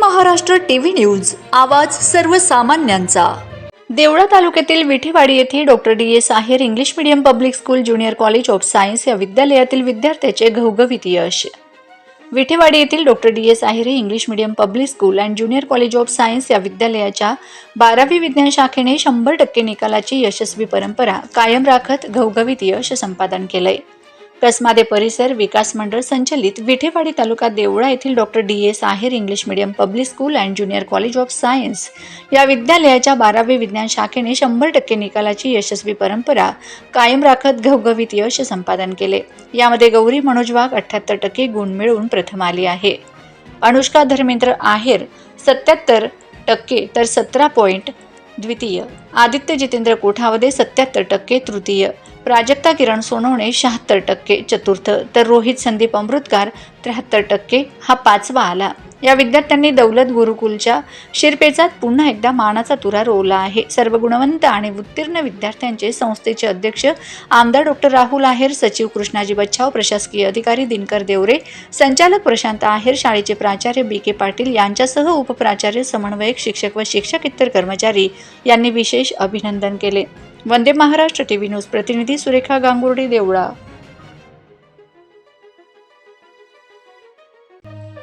Maharashtra TV news आवाज सर्वसामान्यांचा. देवळा तालुक्यातील विठेवाडी येथे doctor D S Aher English medium public school junior college of science या विद्यालयातील विद्यार्थ्याचे घवघवीत यश. विठेवाडी येथील doctor D S Ahire English medium public school and junior college of science या विद्यालयाच्या बारावी विज्ञान शाखेने शंभर टक्के निकालाची यशस्वी परंपरा कायम राखत घवघवीत यश संपादन केलंय. कसमादे परिसर विकास मंडळ संचलित विठेवाडी तालुका देवळा येथील doctor D S Aher English medium public school and junior college of science या विद्यालयाच्या बारावी विज्ञान शाखेने शंभर टक्के निकालाची यशस्वी परंपरा कायम राखत घवघवीत यश संपादन केले. यामध्ये गौरी मनोज वाघ अठ्ठ्याहत्तर टक्के गुण मिळवून प्रथम आली आहे. अनुष्का धर्मेंद्र आहेर सत्याहत्तर टक्के तर सतरा पॉईंट द्वितीय. आदित्य जितेंद्र कोठावदे सत्याहत्तर टक्के. तृतीय. प्राजक्ता किरण सोनवणे शहात्तर टक्के. चतुर्थ. तर रोहित संदीप अमृतकार त्र्याहत्तर टक्के. हा पाचवा आला. या विद्यार्थ्यांनी दौलत गुरुकुलच्या शिरपेचात पुन्हा एकदा मानाचा तुरा रोवला आहे. सर्व गुणवंत आणि उत्तीर्ण विद्यार्थ्यांचे संस्थेचे अध्यक्ष आमदार डॉक्टर राहुल आहेर सचिव कृष्णाजी बच्छाव प्रशासकीय अधिकारी दिनकर देवरे संचालक प्रशांत आहेर शाळेचे प्राचार्य बी के पाटील यांच्यासह उपप्राचार्य समन्वयक शिक्षक व शिक्षक इतर कर्मचारी यांनी विशेष अभिनंदन केले. वंदे महाराष्ट्र टीव्ही न्यूज प्रतिनिधी सुरेखा गांगुर्डी देवळा.